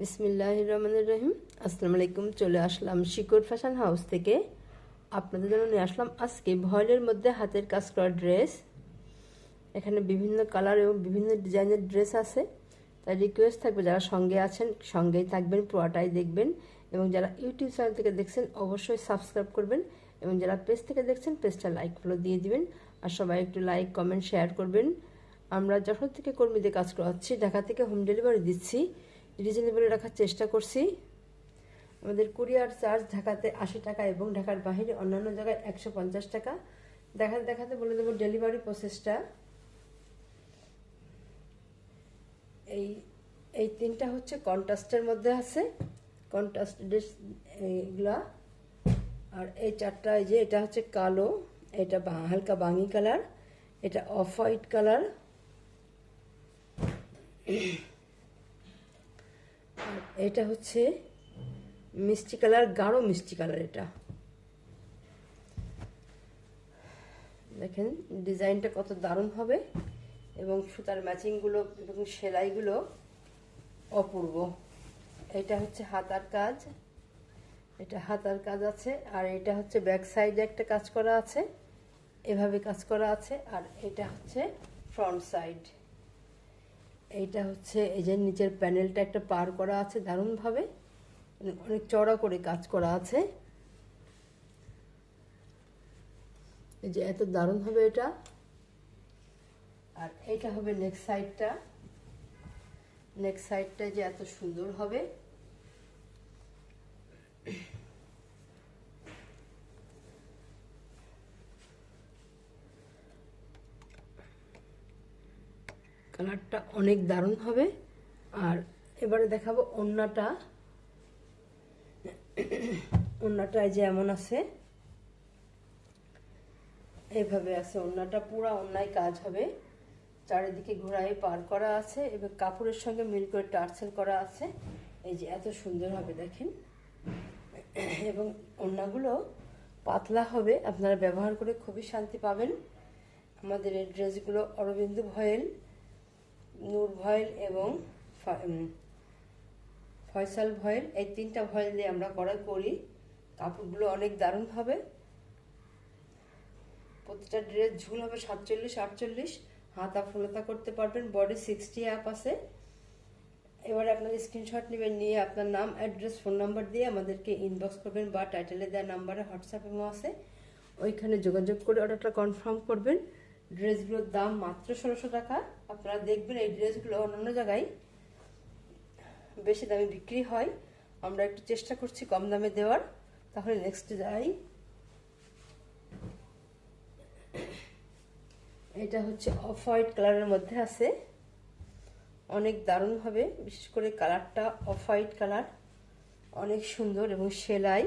বিসমিল্লাহ রহমানুর রহিম। আসসালামু আলাইকুম চলে আসলাম শিকড় ফ্যাশন হাউস থেকে। আপনাদের জন্য নিয়ে আসলাম আজকে ভয়েলের মধ্যে হাতের কাজ করা ড্রেস। এখানে বিভিন্ন কালার এবং বিভিন্ন ডিজাইনের ড্রেস আছে। তাই রিকোয়েস্ট থাকবে যারা সঙ্গে আছেন, সঙ্গেই থাকবেন, পুরোটাই দেখবেন। এবং যারা ইউটিউব চ্যানেল থেকে দেখছেন, অবশ্যই সাবস্ক্রাইব করবেন। এবং যারা পেজ থেকে দেখছেন পেজটা লাইক ফলো দিয়ে দিবেন। আর সবাই একটু লাইক কমেন্ট শেয়ার করবেন। আমরা যখন থেকে কর্মীদের কাজ করাচ্ছি, ঢাকা থেকে হোম ডেলিভারি দিচ্ছি। রিজনেবলে রাখার চেষ্টা করছি। আমাদের কুরিয়ার চার্জ ঢাকাতে আশি টাকা এবং ঢাকার বাইরে অন্যান্য জায়গায় একশো পঞ্চাশ টাকা। দেখাতে দেখাতে বলে দেবো ডেলিভারি প্রসেসটা এই এই তিনটা হচ্ছে কন্ট্রাস্টের মধ্যে আছে। কন্ট্রাস্ট এইগুলা আর এই চারটা, এই যে এটা হচ্ছে কালো, এটা হালকা বাঙি কালার, এটা অফ হোয়াইট কালার। এটা হচ্ছে মিষ্টি কালার, গাঢ় মিষ্টি কালার এটা। দেখেন, ডিজাইনটা কত দারুণ হবে এবং সুতার ম্যাচিংগুলো এবং সেলাইগুলো অপূর্ব। এটা হচ্ছে হাতার কাজ, এটা হাতার কাজ আছে, আর এটা হচ্ছে ব্যাক সাইডে একটা কাজ করা আছে, এভাবে কাজ করা আছে, আর এটা হচ্ছে ফ্রন্ট সাইড। এইটা হচ্ছে এই যে নিচের প্যানেলটা একটা পার করা আছে দারুণভাবে। মানে অনেক চড়া করে কাজ করা আছে। এই যে এত দারুণ হবে এটা। আর এইটা হবে নেক্সট সাইডটা নেক্সট সাইডটা যে এত সুন্দর হবে। কালারটা অনেক দারুণ হবে। আর এবারে দেখাবো ওন্নাটা ওন্নাটা যে এমন আছে। এইভাবে আছে। ওন্নাটা পুরো অন্যায় কাজ হবে। চারিদিকে ঘোড়ায় পার করা আছে এবং কাপড়ের সঙ্গে মিল করে টার্সেল করা আছে। এই যে এত সুন্দর হবে, দেখেন। এবং ওন্নাগুলো পাতলা হবে। আপনারা ব্যবহার করে খুবই শান্তি পাবেন। আমাদের এই ড্রেসগুলো অরবিন্দু ভয়েল। নূর ভয়েল এবং ফয়সাল ভয়েল, এই তিনটা ভয়েল দিয়ে আমরা করা করি কাপড়গুলো অনেক দারুণ হবে। প্রতিটা ড্রেস ঝুল হবে সাতচল্লিশ, আটচল্লিশ। হাতা ফুলতা করতে পারবেন, বডি সিক্সটি অ্যাপ আছে। এবারে আপনার স্ক্রিনশট নেবেন, নিয়ে আপনার নাম, অ্যাড্রেস, ফোন নাম্বার দিয়ে আমাদেরকে ইনবক্স করবেন বা টাইটেলে দেওয়া নাম্বারে হোয়াটসঅ্যাপে আছে। ওইখানে যোগাযোগ করে অর্ডারটা কনফার্ম করবেন। ড্রেসগুলোর দাম মাত্র ষোলোশো টাকা। আপনারা দেখবেন এই ড্রেসগুলো অন্যান্য জায়গায় বেশি দামে বিক্রি হয়। আমরা একটু চেষ্টা করছি কম দামে দেওয়ার। তাহলে নেক্সট যাই। এটা হচ্ছে অফ হোয়াইট কালারের মধ্যে আছে। অনেক দারুণ হবে, বিশেষ করে কালারটা অফ হোয়াইট কালার। অনেক সুন্দর এবং সেলাই।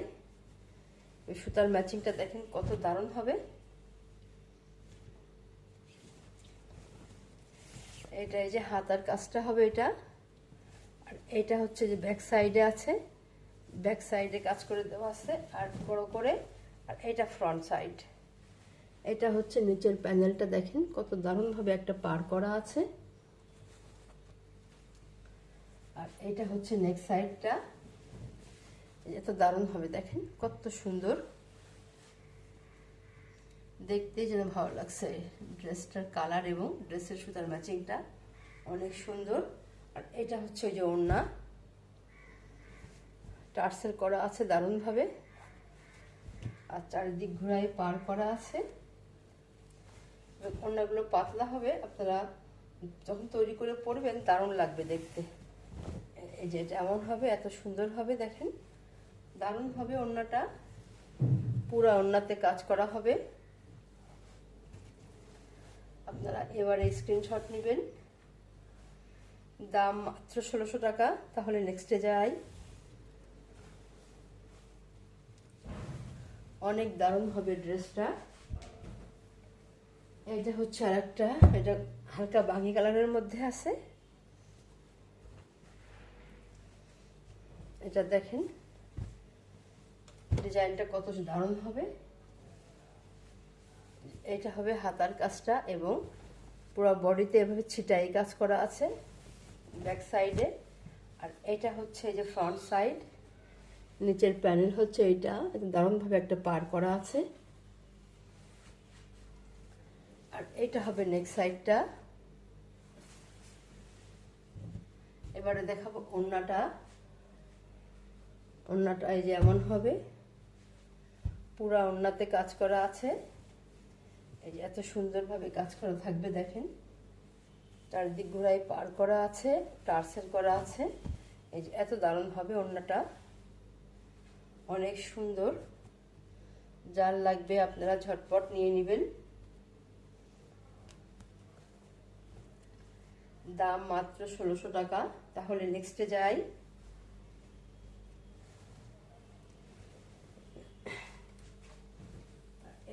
ওই সুতার ম্যাচিংটা দেখেন কত দারুণ হবে। এটা এই যে হাতার কাজটা হবে এটা। আর এটা হচ্ছে যে ব্যাক সাইডে আছে। ব্যাক সাইডে কাজ করে দেওয়া আছে আর বড় করে। আর এটা ফ্রন্ট সাইড এটা হচ্ছে নিচের প্যানেলটা দেখেন, কত দারুণভাবে একটা পার করা আছে। আর এটা হচ্ছে নেক্সট সাইডটা এত দারুণ হবে দেখেন, কত সুন্দর। দেখতেই যেন ভালো লাগছে। ড্রেসটার কালার এবং ড্রেসের সুতার ম্যাচিংটা অনেক সুন্দর। আর এটা হচ্ছে ওই যে ওড়না। টার্সেল করা আছে দারুণভাবে। আর চারিদিক ঘোরায় পার করা আছে। ওড়নাগুলো পাতলা হবে, আপনারা যখন তৈরি করে পরবেন দারুণ লাগবে দেখতে। এই যে এমন হবে, এত সুন্দর হবে, দেখেন। দারুণ হবে ওড়নাটা, পুরা ওড়নাতে কাজ করা হবে। আপনারা এবারে স্ক্রিনশট নেবেন। দাম মাত্র ষোলোশো টাকা, তাহলে নেক্সটে যাই। অনেক দারুণ হবে ড্রেসটা। এটা হচ্ছে আর একটা এটা হালকা বাঙি কালারের মধ্যে আছে। এটা দেখেন, ডিজাইনটা কত দারুণ হবে। এটা হবে হাতার কাজটা এবং পুরো বডিতে এভাবে ছিটাই কাজ করা আছে, ব্যাক সাইডে। আর এটা হচ্ছে যে ফ্রন্ট সাইড, নিচের প্যানেল হচ্ছে এইটা দারুণভাবে একটা পার করা আছে। আর এটা হবে নেক্সট সাইডটা। এবারে দেখাবো ওড়নাটা। ওড়নাটা এই যে এমন হবে। পুরা ওড়নাতে কাজ করা আছে। এই যে এত সুন্দরভাবে কাজ করা থাকবে দেখেন। চারিদিক ঘোড়ায় পার করা আছে, টার্সেল করা আছে। এই যে এত দারুণ হবে ওড়নাটা। অনেক সুন্দর। যার লাগবে আপনারা ঝটপট নিয়ে নেবেন। দাম মাত্র ষোলোশো টাকা। তাহলে নেক্সটে যাই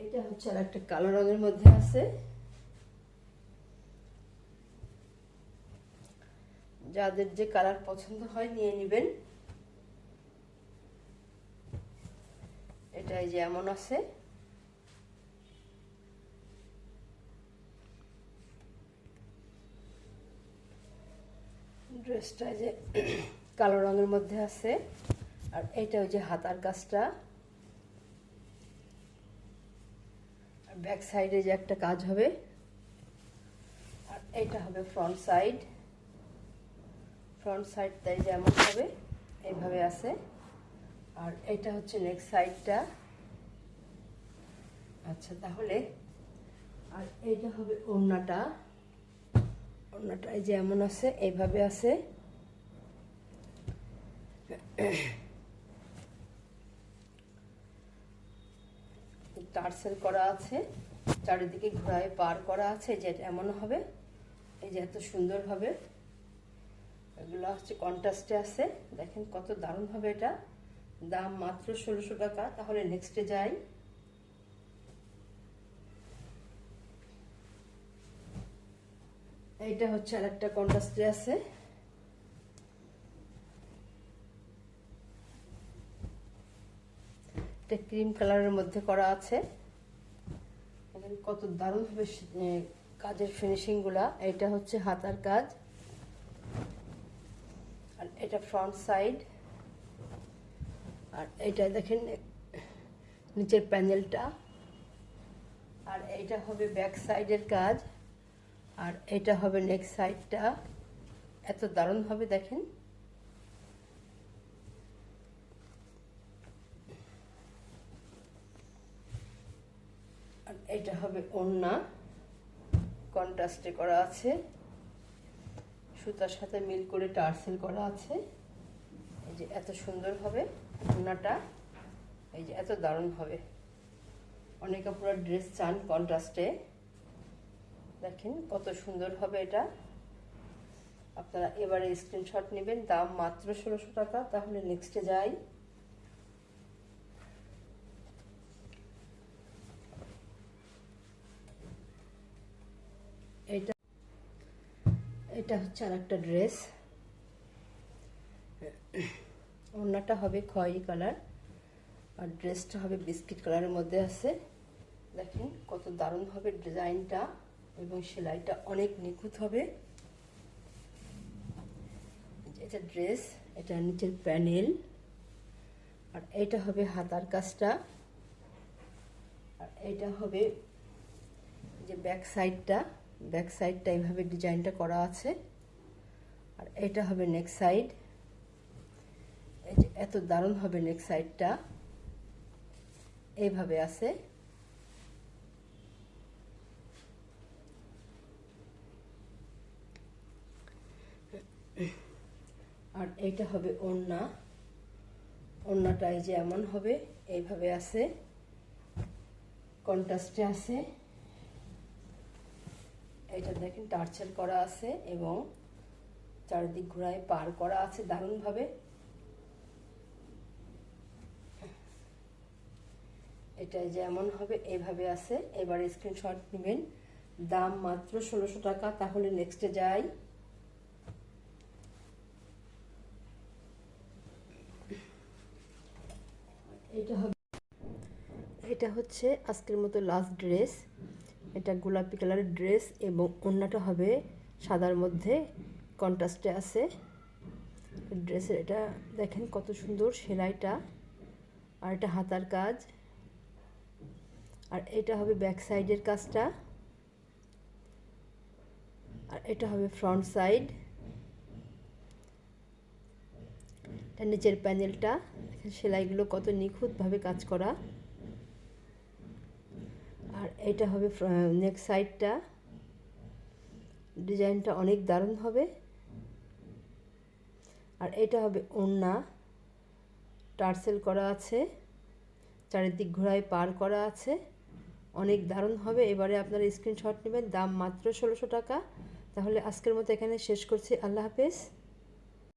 এটা হচ্ছে আর একটা কালো রঙের মধ্যে আছে। যাদের যে কালার পছন্দ হয় নিয়ে নেবেন। এটা এই যে এমন আছে। ড্রেসটা যে কালো রঙের মধ্যে আছে। আর এটা ওই যে হাতার কাজটা। ব্যাক সাইডে যে একটা কাজ হবে, আর এটা হবে ফ্রন্ট সাইড ফ্রন্ট সাইডটাই যেমন হবে, এইভাবে আছে। আর এটা হচ্ছে নেক্সট সাইডটা আচ্ছা তাহলে আর এইটা হবে ওড়নাটা। ওড়নাটা এই যে এমন আছে, এইভাবে আছে। টার্সেল করা আছে, চারিদিকে ঘোড়ায় পার করা আছে যে এমন হবে, এই যে এত সুন্দর হবে। এগুলো হচ্ছে কন্ট্রাস্টে আছে, দেখেন কত দারুণ হবে এটা। দাম মাত্র ষোলোশো টাকা, তাহলে নেক্সটে যাই। এইটা হচ্ছে আর একটা কন্ট্রাস্টে আছে। এটা ক্রিম কালারের মধ্যে করা আছে। কত দারুণ হবে কাজের ফিনিশিংগুলা। এটা হচ্ছে হাতার কাজ। আর এটা ফ্রন্ট সাইড আর এটা দেখেন, নিচের প্যানেলটা। আর এইটা হবে ব্যাক সাইডের কাজ। আর এটা হবে নেক্সট সাইডটা এত দারুণভাবে দেখেন আর এটা হবে ওন্না কন্ট্রাস্টে করা আছে। সুতার সাথে মিল করে টার্সেল করা আছে। এই যে এত সুন্দর হবে ওন্নাটা এই যে এত দারুণ হবে। অনেকে পুরো ড্রেস চান কন্ট্রাস্টে। দেখেন কত সুন্দর হবে এটা। আপনারা এবারে স্ক্রিনশট নেবেন। দাম মাত্র ষোলোশো টাকা। তাহলে নেক্সটে যাই এটা এটা হচ্ছে আর একটা ড্রেস। ওড়নাটা হবে খয়েরি কালার, আর ড্রেসটা হবে বিস্কিট কালারের মধ্যে আছে। দেখেন কত দারুণ হবে ডিজাইনটা, এবং সেলাইটা অনেক নিখুঁত হবে। এটা ড্রেস, এটা নিচের প্যানেল, আর এটা হবে হাতার কাজটা, আর এটা হবে যে ব্যাক সাইডটা। ব্যাক সাইডটা এইভাবে ডিজাইনটা করা আছে। আর এটা হবে নেক সাইড। এই যে এত দারুণ হবে নেক সাইডটা। এইভাবে আছে। আর এইটা হবে ওড়না। ওড়নাটা এই যে এমন হবে, এইভাবে আছে। কন্ট্রাস্টে আছে। এটা দেখেন টার্চার করা আছে এবং চারিদিক ঘোড়ায় পার করা আছে দারুণভাবে। এটা যেমন হবে, এভাবে আছে। এবার স্ক্রিনশট নেবেন। দাম মাত্র ষোলোশো টাকা, তাহলে নেক্সটে যাই। এটা হবে এটা হচ্ছে আজকের মতো লাস্ট ড্রেস এটা গোলাপি কালারের ড্রেস এবং অন্যটা হবে সাদার মধ্যে, কন্ট্রাস্টে আছে। ড্রেসের এটা দেখেন কত সুন্দর সেলাইটা, আর এটা হাতার কাজ। আর এটা হবে ব্যাক সাইডের কাজটা। আর এটা হবে ফ্রন্ট সাইড। এটা নিচের প্যানেলটা। সেলাইগুলো কত নিখুঁতভাবে কাজ করা। আর এটা হবে নেক সাইডটা ডিজাইনটা অনেক দারুণ হবে। আর এটা হবে ওড়না। টার্সেল করা আছে। চারিদিক ঘোড়ায় পার করা আছে। অনেক দারুণ হবে। এবারে আপনারা স্ক্রিনশট নেবেন। দাম মাত্র ষোলোশো টাকা। তাহলে আজকের মতো এখানে শেষ করছি। আল্লাহ হাফেজ।